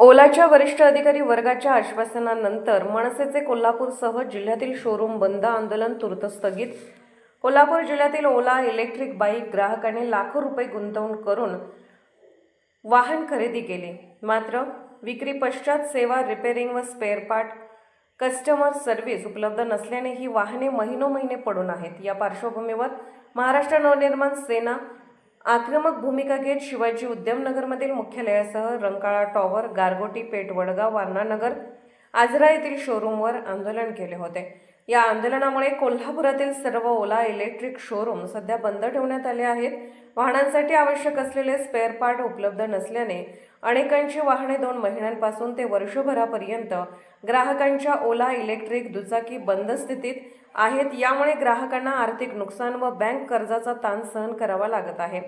ओलाच्या वरिष्ठ अधिकारी वर्गाच्या आश्वासनानंतर मनसेचे कोल्हापूरसह जिल्ह्यातील शोरूम बंद आंदोलन तूर्त स्थगित कोल्हापूर जिल्ह्यातील ओला इलेक्ट्रिक बाईक ग्राहकांनी लाखो रुपये गुंतवणूक करून वाहन खरेदी केले. मात्र विक्री पश्चात सेवा रिपेरिंग व स्पेअर पार्ट कस्टमर सर्व्हिस उपलब्ध नसल्याने ही वाहने महिनो महिने पडून आहेत. या पार्श्वभूमीवर महाराष्ट्र नवनिर्माण सेना आक्रमक भूमिका घेत शिवाजी उद्यमनगरमधील मुख्यालयासह रंकाळा टॉवर गारगोटी पेठ वडगाव वारणानगर आजरा येथील शोरूमवर आंदोलन केले होते. या आंदोलनामुळे कोल्हापुरातील सर्व ओला इलेक्ट्रिक शोरूम सध्या बंद ठेवण्यात आले आहेत. वाहनांसाठी आवश्यक असलेले स्पेअर पार्ट उपलब्ध नसल्याने अनेकांची वाहने दोन महिन्यांपासून ते वर्षभरापर्यंत ग्राहकांच्या ओला इलेक्ट्रिक दुचाकी बंद स्थितीत आहेत. यामुळे ग्राहकांना आर्थिक नुकसान व बँक कर्जाचा ताण सहन करावा लागत आहे.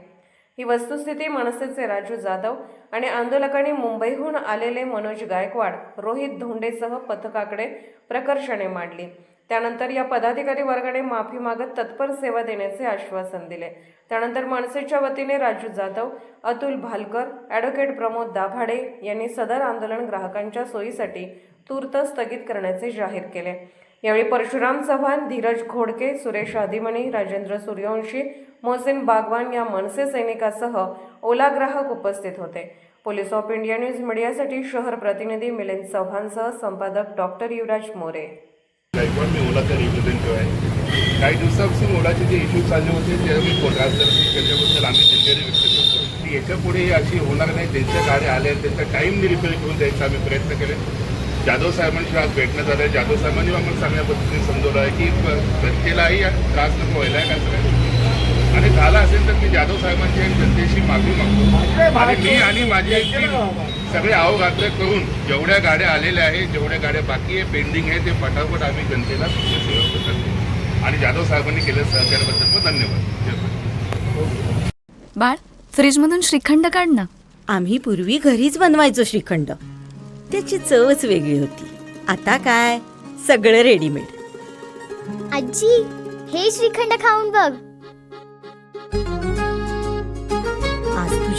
ही वस्तुस्थिती मनसेचे राजू जाधव आणि आंदोलकांनी मुंबईहून आलेले मनोज गायकवाड रोहित धोंडेसह पथकाकडे प्रकर्षाने मांडली. त्यानंतर या पदाधिकारी वर्गाने माफी मागत तत्पर सेवा देण्याचे आश्वासन दिले. त्यानंतर मनसेच्या वतीने राजू जाधव अतुल भालकर ॲडव्होकेट प्रमोद दाभाडे यांनी सदर आंदोलन ग्राहकांच्या सोयीसाठी तूर्त स्थगित करण्याचे जाहीर केले. यावेळी परशुराम चव्हाण धीरज घोडके सुरेश आदिमणी राजेंद्र सूर्यवंशी मोहसिन बागवान या मनसे सैनिकासह ओला ग्राहक उपस्थित होते. पोलीस ऑफ इंडिया न्यूज मीडियासाठी शहर प्रतिनिधी मिलिंद चव्हाणसह संपादक डॉक्टर युवराज मोरे. गायकवाड मी ओलाचा रिप्रेझेंटेटिव्ह आहे काही दिवसापासून ओलाचे जे इश्यूज चालले होते ते मी कोर्टात त्याच्याबद्दल आम्ही दिलगिरी व्यक्त करतो. की याच्यापुढे अशी होणार नाही. ज्यांच्या गाड्या आल्या त्यांचा टाईम रिपेअर करून द्यायचा आम्ही प्रयत्न केले. जाधव साहेबांशी आज भेटणं झालं आहे जाधव साहेबांनी आम्हाला चांगल्या पद्धतीने समजवलं आहे की जनतेलाही त्रास नको व्हायला आहे का सगळ्या आणि झालं असेल तर मी जाधव साहेबांची आणि जनतेशी माफी मागतो. आणि मी आणि माझी एक टीम सगळे अवघातले करून जेवढ्या गाड्या आलेल्या आहेत जेवढ्या गाड्या बाकी आहे पेंडिंग आहे ते फटाफट आम्ही जनतेला सेवा करतो आणि जाधव साहेबांनी केलेल्या सहकार्याबद्दल पण धन्यवाद. बाळ फ्रीजमधून श्रीखंड काढ ना. आम्ही पूर्वी घरीच बनवायचो श्रीखंड. त्याची चवच वेगळी होती. आता काय? सगळं रेडीमेड आजी हे श्रीखंड खाऊन बघ.